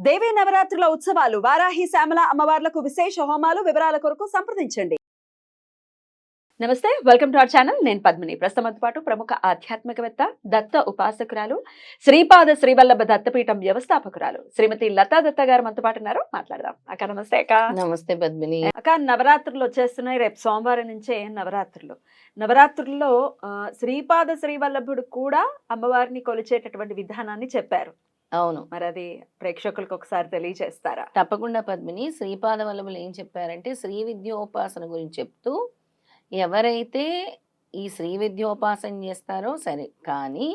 దేవీ నవరాత్రుల ఉత్సవాలు వారాహి శ్యామల అమ్మవార్లకు విశేష హోమాలు వివరాల కొరకు సంప్రదించండి. నమస్తే వెల్కమ్ టు అవర్ ఛానల్. నేను పద్మిని. ప్రస్తుతంతో పాటు ప్రముఖ ఆధ్యాత్మికవేత్త దత్త ఉపాసకురాలు శ్రీపాద శ్రీవల్లభ దత్తపీఠం వ్యవస్థాపకురాలు శ్రీమతి లతా దత్త గారు మనతో పాటు ఉన్నారు. మాట్లాడదాం. అక్క నమస్తే అక్క. నమస్తే పద్మిని. అక్క నవరాత్రులు వచ్చేస్తున్నాయి రేపు సోమవారం నుంచే నవరాత్రులు. నవరాత్రుల్లో శ్రీపాద శ్రీవల్లభుడు కూడా అమ్మవారిని కొలిచేటటువంటి విధానాన్ని చెప్పారు. అవును. మరి అది ప్రేక్షకులకు ఒకసారి తెలియజేస్తారా? తప్పకుండా పద్మిని. శ్రీపాద వల్లభులు ఏం చెప్పారంటే శ్రీ విద్యోపాసన గురించి చెప్తూ ఎవరైతే ఈ శ్రీ విద్యోపాసన చేస్తారో సరే కానీ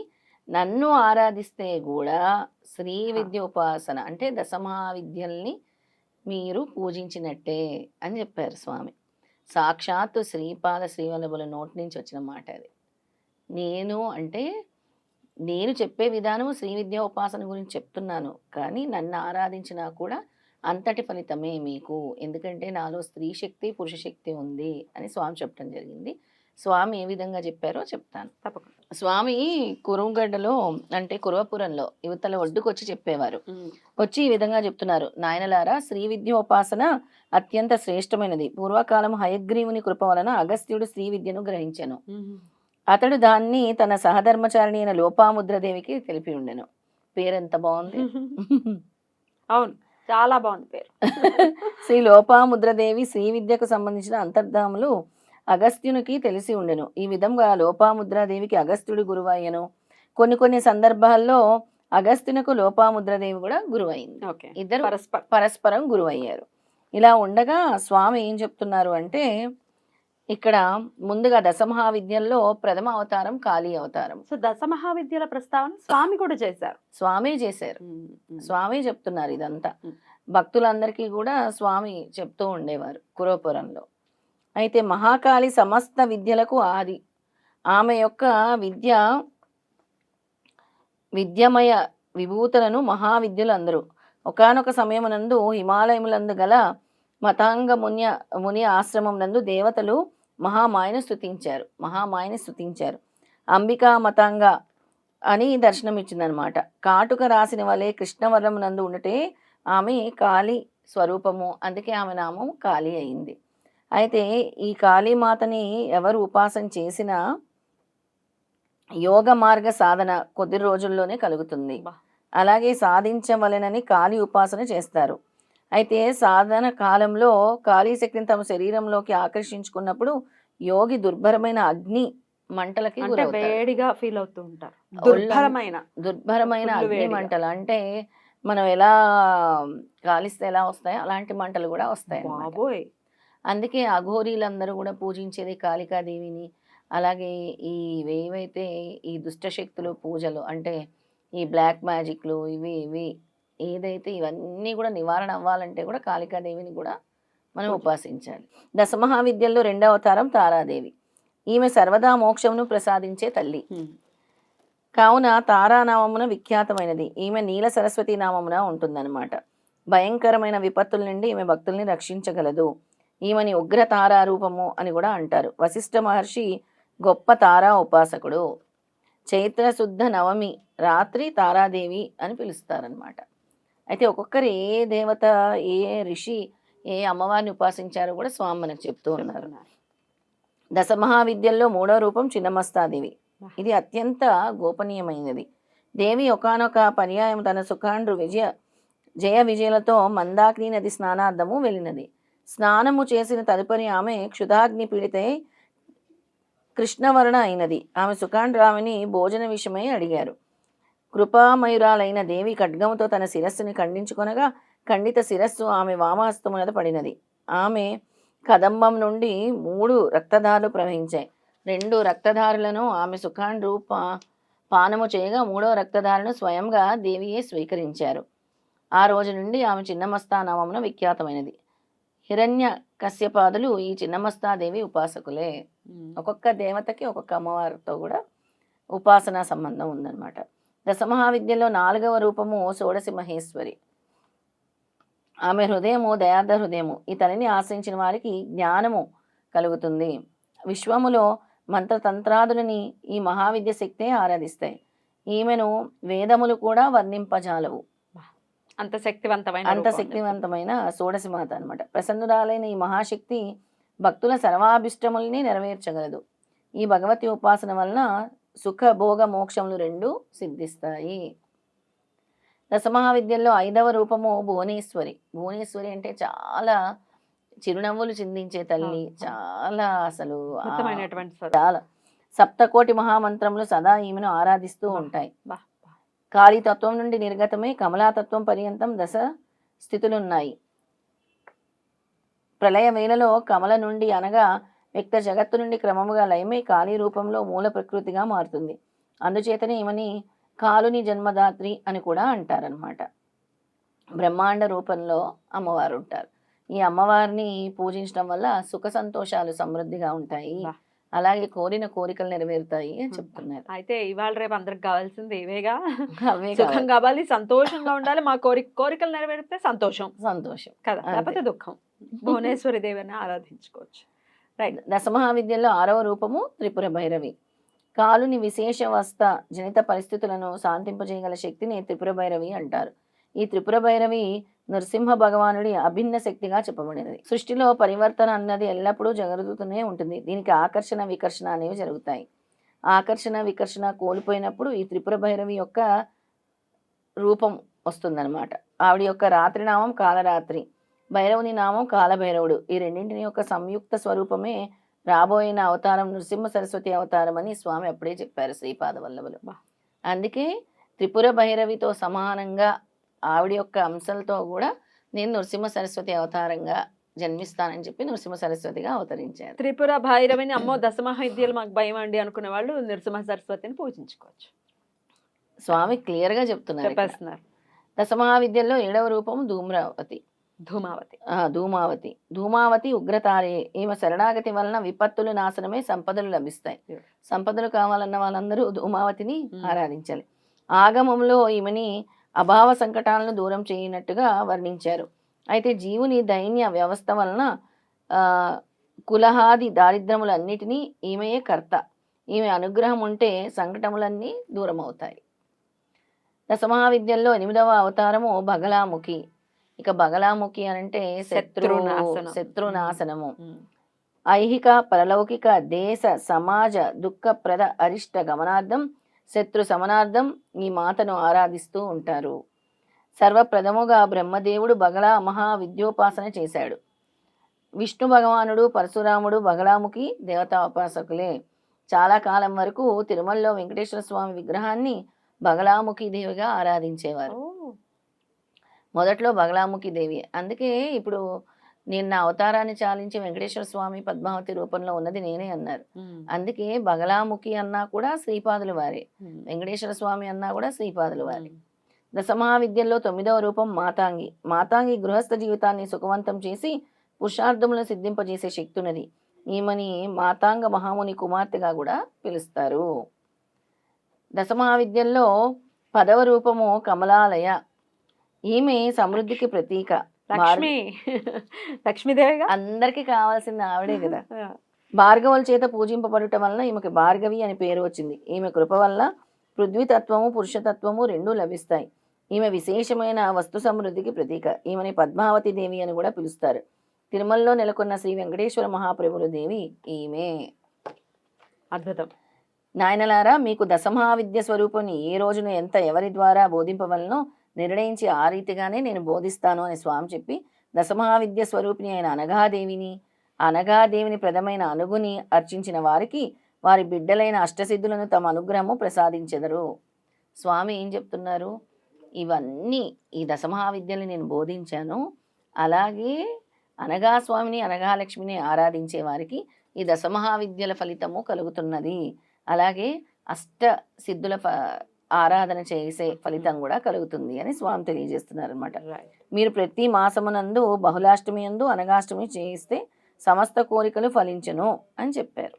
నన్ను ఆరాధిస్తే కూడా శ్రీ విద్యోపాసన అంటే దశమహావిద్యల్ని మీరు పూజించినట్టే అని చెప్పారు స్వామి. సాక్షాత్తు శ్రీపాద శ్రీవల్లభుల నోటి నుంచి వచ్చిన మాట అది నేను అంటే నేను చెప్పే విధానం శ్రీ విద్యా ఉపాసన గురించి చెప్తున్నాను. కానీ నన్ను ఆరాధించినా కూడా అంతటి ఫలితమే మీకు. ఎందుకంటే నాలో స్త్రీ శక్తి పురుష శక్తి ఉంది అని స్వామి చెప్పడం జరిగింది. స్వామి ఏ విధంగా చెప్పారో చెప్తాను. తప్పకుండా. స్వామి కురుగడ్డలో అంటే కురవపురంలో యువతల ఒడ్డుకు వచ్చి చెప్పేవారు వచ్చి ఈ విధంగా చెప్తున్నారు. నాయనలారా శ్రీ విద్యోపాసన అత్యంత శ్రేష్టమైనది. పూర్వకాలం హయగ్రీవుని కృప వలన అగస్త్యుడు శ్రీ విద్యను గ్రహించెను. అతడు దాన్ని తన సహధర్మచారిణి అయిన లోపాముద్రదేవికి తెలిపి ఉండెను. పేరెంత బాగుంది. అవును చాలా బాగుంది పేరు. శ్రీ లోపాముద్రదేవి శ్రీ విద్యకు సంబంధించిన అంతర్ధాములు అగస్త్యునికి తెలిసి ఉండెను. ఈ విధంగా లోపాముద్రాదేవికి అగస్త్యుడు గురువయ్యను. కొన్ని కొన్ని సందర్భాల్లో అగస్త్యునకు లోపాముద్రదేవి కూడా గురువైంది. ఇద్దరు పరస్పరం. పరస్పరం గురువయ్యారు. ఇలా ఉండగా స్వామి ఏం చెప్తున్నారు అంటే ఇక్కడ ముందుగా దశమహావిద్యల్లో ప్రథమ అవతారం కాళీ అవతారం. సో దశ మహావిద్యల ప్రస్తావన స్వామి కూడా చేశారు. స్వామి చేశారు. స్వామి చెప్తున్నారు ఇదంతా. భక్తులందరికీ కూడా స్వామి చెప్తూ ఉండేవారు కురోపురంలో. అయితే మహాకాళి సమస్త విద్యలకు ఆది. ఆమె యొక్క విద్య విద్యమయ విభూతులను మహావిద్యులు అందరూ ఒకానొక సమయమునందు హిమాలయములందు గల మతాంగ మున్య ముని ఆశ్రమం నందు దేవతలు మహామాయను స్థుతించారు మహామాయని స్థుతించారు అంబికా మతాంగ అని దర్శనమిచ్చిందనమాట. కాటుక రాసిన వలె కృష్ణవరం నందు ఉండటే ఆమె కాళీ స్వరూపము. అందుకే ఆమె నామం కాళీ అయింది. అయితే ఈ కాళీమాతని ఎవరు ఉపాసన చేసినా యోగ మార్గ సాధన కొద్ది రోజుల్లోనే కలుగుతుంది. అలాగే సాధించవలెనని కాళీ ఉపాసన చేస్తారు. అయితే సాధన కాలంలో కాళీ శక్తిని తమ శరీరంలోకి ఆకర్షించుకున్నప్పుడు యోగి దుర్భరమైన అగ్ని మంటలకి వేడిగా ఫీల్ అవుతూ ఉంటారు. దుర్భరమైన. దుర్భరమైన అగ్ని. మంటలు. అంటే మనం ఎలా కాలిస్తే ఎలా వస్తాయో అలాంటి మంటలు కూడా వస్తాయి. బాబోయ్. అందుకే అఘోరీలందరూ కూడా పూజించేది కాళికాదేవిని. అలాగే ఈ ఏవైతే ఈ దుష్టశక్తులు పూజలు అంటే ఈ బ్లాక్ మ్యాజిక్లు ఇవి ఇవి ఏదైతే ఇవన్నీ కూడా నివారణ అవ్వాలంటే కూడా కాళికాదేవిని కూడా మనం. ఉపాసించాలి. దశమహావిద్యల్లో రెండవ అవతారం తారాదేవి. ఈమె సర్వదా మోక్షమును ప్రసాదించే తల్లి. కావున తారానామమున విఖ్యాతమైనది. ఈమె నీల సరస్వతి నామమున ఉంటుందన్నమాట. భయంకరమైన విపత్తుల నుండి ఈమె భక్తుల్ని రక్షించగలదు. ఈమెని ఉగ్ర తారా రూపము అని కూడా అంటారు. వశిష్ఠ మహర్షి గొప్ప తారా ఉపాసకుడు. చైత్ర శుద్ధ నవమి రాత్రి తారాదేవి అని పిలుస్తారనమాట అయితే ఒక్కొక్కరు ఏ దేవత ఏ ఋషి ఏ అమ్మవారిని ఉపాసించారో కూడా స్వామి మనకు చెప్తూ ఉన్నారు. చెప్తున్నారు. దశమహావిద్యల్లో మూడో రూపం చిన్నమస్తాదేవి. ఇది అత్యంత గోపనీయమైనది. దేవి ఒకానొక పర్యాయం తన సుఖాండ్రు విజయ జయ విజయలతో మందాగ్ని నది స్నానార్థము వెళ్ళినది. స్నానము చేసిన తదుపరి ఆమె క్షుధాగ్ని పీడితే కృష్ణవర్ణ అయినది. ఆమె సుఖాండ్రామిని భోజన విషయమై అడిగారు. కృపామయురాలైన దేవి ఖడ్గముతో తన శిరస్సుని ఖండించుకొనగా ఖండిత శిరస్సు ఆమె వామహస్తమునద పడినది. ఆమె కదంబం నుండి మూడు రక్తధారలు ప్రవహించాయి. రెండు రక్తధారులను ఆమె సుఖాండ్రు పా పానము చేయగా మూడో రక్తధారను స్వయంగా దేవియే స్వీకరించారు. ఆ రోజు నుండి ఆమె చిన్నమస్తానామమున విఖ్యాతమైనది. హిరణ్య కశ్యపాదులు ఈ చిన్నమస్తాదేవి ఉపాసకులే. ఒక్కొక్క దేవతకి ఒక్కొక్క అమ్మవారితో కూడా ఉపాసనా సంబంధం ఉందన్నమాట. దశమహావిద్యలో నాలుగవ రూపము షోడసి మహేశ్వరి ఆమె హృదయము దయార్థ హృదయము. తల్లిని ఆశ్రయించిన వారికి జ్ఞానము కలుగుతుంది. విశ్వములో మంత్రతంత్రాదులని ఈ మహావిద్య శక్తే ఆరాధిస్తాయి. ఈమెను వేదములు కూడా వర్ణింపజాలవు. అంత శక్తివంతమైన అంత. శక్తివంతమైన షోడశి మాత అనమాట ప్రసన్నురాలైన ఈ మహాశక్తి భక్తుల సర్వాభిష్టముల్ని నెరవేర్చగలదు. ఈ భగవతి ఉపాసన వలన సుఖ భోగ మోక్షములు రెండు సిద్ధిస్తాయి దశమహావిద్యల్లో ఐదవ రూపము భువనేశ్వరి భువనేశ్వరి అంటే చాలా చిరునవ్వులు చిందించే తల్లి. చాలా అసలు. చాలా సప్తకోటి మహామంత్రములు సదా ఈమెను ఆరాధిస్తూ. ఉంటాయి బా, బా. కాళీ తత్వం నుండి నిర్గతమై కమలాతత్వం పర్యంతం దశ స్థితులున్నాయి ప్రళయ వేళలో కమల నుండి అనగా వ్యక్త జగత్తు నుండి క్రమముగా లయమై కాళీ రూపంలో మూల ప్రకృతిగా మారుతుంది. అందుచేతనే ఈమెని కాలుని జన్మదాత్రి అని కూడా అంటారనమాట బ్రహ్మాండ రూపంలో అమ్మవారు ఉంటారు ఈ అమ్మవారిని పూజించడం వల్ల సుఖ సంతోషాలు సమృద్ధిగా ఉంటాయి. అలాగే కోరిన కోరికలు నెరవేరుతాయి అని చెప్తున్నారు. అయితే ఇవాళ రేపు అందరికి కావాల్సింది ఇవేగా? సుఖం కావాలి. సంతోషంగా ఉండాలి. మా కోరిక కోరికలు నెరవేరితే సంతోషం. సంతోషం. కదా. లేకపోతే దుఃఖం. భువనేశ్వరి దేవిని ఆరాధించుకోవచ్చు. రైట్ దశమహావిద్యలో ఆరవ రూపము త్రిపుర భైరవి. కాలుని విశేష వస్త జనిత పరిస్థితులను శాంతింపజేయగల శక్తిని త్రిపుర భైరవి అంటారు. ఈ త్రిపుర భైరవి నృసింహ భగవానుడి అభిన్న శక్తిగా చెప్పబడినది. సృష్టిలో పరివర్తన అన్నది ఎల్లప్పుడూ జరుగుతూనే ఉంటుంది. దీనికి ఆకర్షణ వికర్షణ అనేవి జరుగుతాయి. ఆకర్షణ వికర్షణ కోల్పోయినప్పుడు ఈ త్రిపుర భైరవి యొక్క రూపం వస్తుందన్నమాట. ఆవిడ యొక్క రాత్రి నామం కాలరాత్రి. భైరవుని నామం కాలభైరవుడు. ఈ రెండింటిని యొక్క సంయుక్త స్వరూపమే రాబోయిన అవతారం నృసింహ సరస్వతి అవతారం అని స్వామి అప్పుడే చెప్పారు శ్రీపాద వల్లభులు. అందుకే త్రిపుర భైరవితో సమానంగా ఆవిడ యొక్క అంశాలతో కూడా నేను నృసింహ సరస్వతి అవతారంగా జన్మిస్తానని చెప్పి నృసింహ సరస్వతిగా అవతరించారు. త్రిపుర భైరవిని అమ్మో దశమహావిద్యలు మాకు భయం అండి అనుకునే వాళ్ళు నరసింహ సరస్వతిని పూజించుకోవచ్చు. స్వామి క్లియర్గా చెప్తున్నారు. చెప్పేస్తున్నారు. దశమహావిద్యల్లో ఏడవ రూపం ధూమ్రావతి. ధూమావతి. ధూమావతి. ధూమావతి ఉగ్రతారే ఈమె శరణాగతి వలన విపత్తులు నాశనమే సంపదలు లభిస్తాయి. సంపదలు కావాలన్న వాళ్ళందరూ ధూమావతిని. ఆరాధించాలి. ఆగమంలో ఈమెని అభావ సంకటాలను దూరం చేయనట్టుగా వర్ణించారు. అయితే జీవుని దైన్య వ్యవస్థ వలన కులహాది దారిద్రములన్నిటినీ ఈమెయే కర్త. ఈమె అనుగ్రహం ఉంటే సంకటములన్నీ దూరం అవుతాయి దశమహావిద్యల్లో ఎనిమిదవ అవతారము బగలాముఖి ఇక బగలాముఖి అనంటే శత్రు శత్రునాశనం. శత్రునాశనము. ఐహిక పరలౌకిక దేశ సమాజ దుఃఖప్రద అరిష్ట గమనార్థం శత్రు సమనార్థం ఈ మాతను ఆరాధిస్తూ ఉంటారు. సర్వప్రథముగా బ్రహ్మదేవుడు బగళా మహా విద్యోపాసన చేశాడు. విష్ణు భగవానుడు పరశురాముడు బగళాముఖి దేవతాోపాసకులే చాలా కాలం వరకు తిరుమలలో వెంకటేశ్వర స్వామి విగ్రహాన్ని బగళాముఖి దేవిగా ఆరాధించేవారు. మొదట్లో బగలాముఖి దేవి. అందుకే ఇప్పుడు నేను నా అవతారాన్ని చాలించి వెంకటేశ్వర స్వామి పద్మావతి రూపంలో ఉన్నది నేనే అన్నారు. అందుకే బగలాముఖి అన్నా కూడా శ్రీపాదులు వారే. వెంకటేశ్వర స్వామి అన్నా కూడా శ్రీపాదులు వారే. దశమహావిద్యల్లో తొమ్మిదవ రూపం మాతాంగి. మాతాంగి గృహస్థ జీవితాన్ని సుఖవంతం చేసి పురుషార్థములను సిద్ధింపజేసే శక్తి ఉన్నది ఈమెని మాతాంగ మహాముని కుమార్తెగా కూడా పిలుస్తారు. దశమహావిద్యల్లో పదవ రూపము కమలాలయ. ఈమె సమృద్ధికి ప్రతీక. లక్ష్మి. లక్ష్మీదేవిగా? అందరికి కావాల్సింది ఆవిడే కదా. భార్గవుల చేత పూజింపబడటం వలన ఈమెకి భార్గవి అని పేరు వచ్చింది. ఈమె కృప వల్ల పృథ్వీతత్వము పురుషతత్వము రెండూ లభిస్తాయి. ఈమె విశేషమైన వస్తు సమృద్ధికి ప్రతీక. ఈమెని పద్మావతి దేవి అని కూడా పిలుస్తారు. తిరుమలలో నెలకొన్న శ్రీ వెంకటేశ్వర మహాప్రభుల దేవి ఈమె. అద్భుతం. నాయనలారా మీకు దశమహావిద్య స్వరూపుని ఏ రోజున ఎంత ఎవరి ద్వారా బోధింపవలనో నిర్ణయించి ఆ రీతిగానే నేను బోధిస్తాను అని స్వామి చెప్పి దశమహావిద్య స్వరూపిణి అయిన అనఘాదేవిని అనఘాదేవిని ప్రథమైన అనుగుని అర్చించిన వారికి వారి బిడ్డలైన అష్టసిద్ధులను తమ అనుగ్రహము ప్రసాదించెదరు. స్వామి ఏం చెప్తున్నారు? ఇవన్నీ ఈ దశమహావిద్యని నేను బోధించాను. అలాగే అనగా స్వామిని అనగాలక్ష్మిని ఆరాధించే వారికి ఈ దశమహావిద్యల ఫలితము కలుగుతున్నది. అలాగే అష్ట సిద్ధుల ఫ ఆరాధన చేసే ఫలితం కూడా కలుగుతుంది అని స్వామి తెలియజేస్తున్నారు అనమాట మీరు ప్రతి మాసమునందు బహుళాష్టమి యందు అనగాష్టమి చేయిస్తే సమస్త కోరికలు ఫలించును అని చెప్పారు.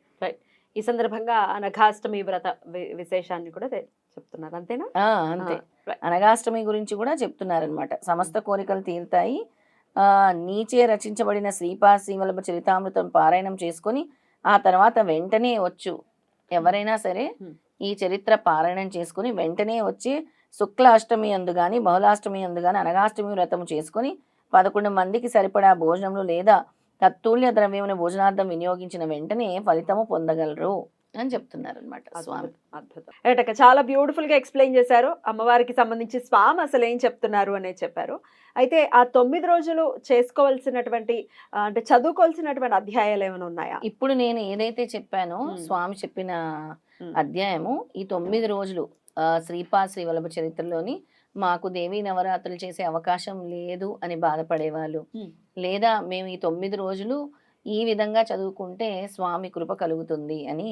ఈ సందర్భంగా అనఘాష్టమి వ్రత విశేషాన్ని కూడా చెప్తున్నారు. అంతేనా? అంతే. Right. అనగాష్టమి గురించి కూడా చెప్తున్నారనమాట సమస్త కోరికలు తీరుతాయి. ఆ నీచే రచించబడిన శ్రీపాద శ్రీవల్లభ చరితామృతం పారాయణం చేసుకొని ఆ తర్వాత వెంటనే వచ్చు. ఎవరైనా సరే Hmm. ఈ చరిత్ర పారాయణం చేసుకుని వెంటనే వచ్చి శుక్ల అష్టమి అందు గాని బహుళాష్టమి అందు కానీ అనగాష్టమి వ్రతము చేసుకుని పదకొండు మందికి సరిపడా భోజనములు లేదా తత్తుల్య ద్రవ్యమును భోజనార్థం వినియోగించిన వెంటనే ఫలితము పొందగలరు. అని చెప్తున్నారు అనమాట స్వామి అద్భుతం, చాలా బ్యూటిఫుల్గా ఎక్స్ప్లెయిన్ చేశారు అమ్మవారికి సంబంధించి స్వామి అసలు ఏం చెప్తున్నారు అనేది చెప్పారు అయితే ఆ తొమ్మిది రోజులు చేసుకోవాల్సినటువంటి అంటే చదువుకోవాల్సినటువంటి అధ్యాయాలు ఏమైనా ఉన్నాయా ఇప్పుడు నేను ఏదైతే చెప్పానో. స్వామి చెప్పిన. అధ్యాయము ఈ తొమ్మిది రోజులు ఆ, శ్రీపాద శ్రీవల్లభ చరిత్రలోని మాకు దేవీ నవరాత్రులు చేసే అవకాశం లేదు అని బాధపడేవాళ్ళు. లేదా మేము ఈ తొమ్మిది రోజులు ఈ విధంగా చదువుకుంటే స్వామి కృప కలుగుతుంది అని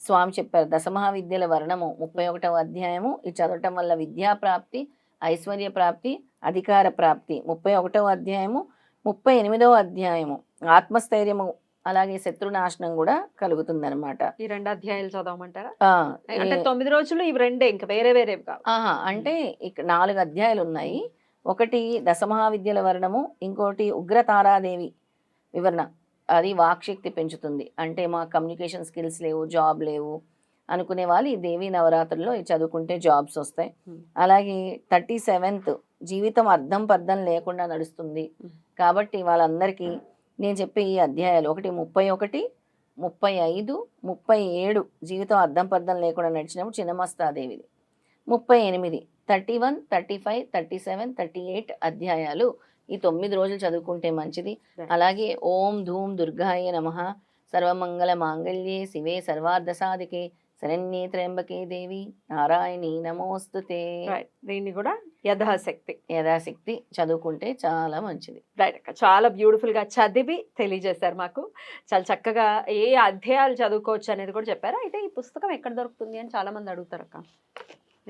స్వామి చెప్పారు. దశమహావిద్యల వర్ణము ముప్పై ఒకటవ అధ్యాయము. ఇది చదవటం వల్ల విద్యా ప్రాప్తి ఐశ్వర్య ప్రాప్తి అధికార ప్రాప్తి. ముప్పై ఒకటవ అధ్యాయము ముప్పై ఎనిమిదవ అధ్యాయము. ఆత్మస్థైర్యము అలాగే శత్రునాశనం కూడా కలుగుతుందన్నమాట. ఈ రెండు అధ్యాయాలు చదవమంటారా? అంటే తొమ్మిది రోజులు ఇవి రెండే ఇంకా వేరే కావు. ఆహా అంటే ఇక్కడ నాలుగు అధ్యాయాలు ఉన్నాయి. ఒకటి దశమహావిద్యల వర్ణము ఇంకోటి ఉగ్రతారాదేవి వివరణ. అది వాక్శక్తి పెంచుతుంది అంటే మా కమ్యూనికేషన్ స్కిల్స్ లేవు జాబ్ లేవు అనుకునే వాళ్ళు ఈ దేవీ నవరాత్రుల్లో చదువుకుంటే జాబ్స్ వస్తాయి. అలాగే థర్టీ సెవెంత్ జీవితం అర్థం పర్థం లేకుండా నడుస్తుంది. కాబట్టి వాళ్ళందరికీ నేను చెప్పే ఈ అధ్యాయాలు ఒకటి ముప్పై ఒకటి ముప్పై ఐదు ముప్పై ఏడు జీవితం అర్థం పర్థం లేకుండా నడిచినప్పుడు చిన్నమస్తాదేవిది ముప్పై ఎనిమిది thirty one thirty five thirty seven thirty eight అధ్యాయాలు ఈ తొమ్మిది రోజులు చదువుకుంటే మంచిది. అలాగే ఓం ధూమ్ దుర్గాయ నమ. సర్వమంగళ మాంగళ్యే శివే సర్వార్థ సాధికే శరణ్యే త్ర్యంబకే దేవి. నారాయణి నమోస్తుతే. దీన్ని కూడా యథాశక్తి. యథాశక్తి చదువుకుంటే చాలా మంచిది. రైట్ అక్క. చాలా బ్యూటిఫుల్గా చదివి తెలియజేశారు మాకు. చాలా చక్కగా ఏ అధ్యాయాలు చదువుకోవచ్చు అనేది కూడా చెప్పారు. అయితే ఈ పుస్తకం ఎక్కడ దొరుకుతుంది అని చాలా మంది అడుగుతారు అక్క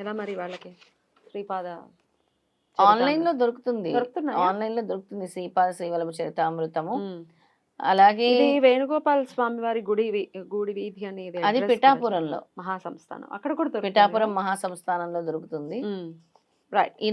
ఎలా మరి వాళ్ళకి? శ్రీపాద ఆన్లైన్లో దొరుకుతుంది? ఆన్లైన్లో దొరుకుతుంది శ్రీపాద శ్రీవల్లభ చరితామృతము. అలాగే వేణుగోపాల్ స్వామి వారి గుడి గుడి వీధి అనేది అది పిఠాపురంలో మహాసంస్థానం అక్కడ కూడా? పిఠాపురం మహాసంస్థానంలో దొరుకుతుంది. రైట్ ఈ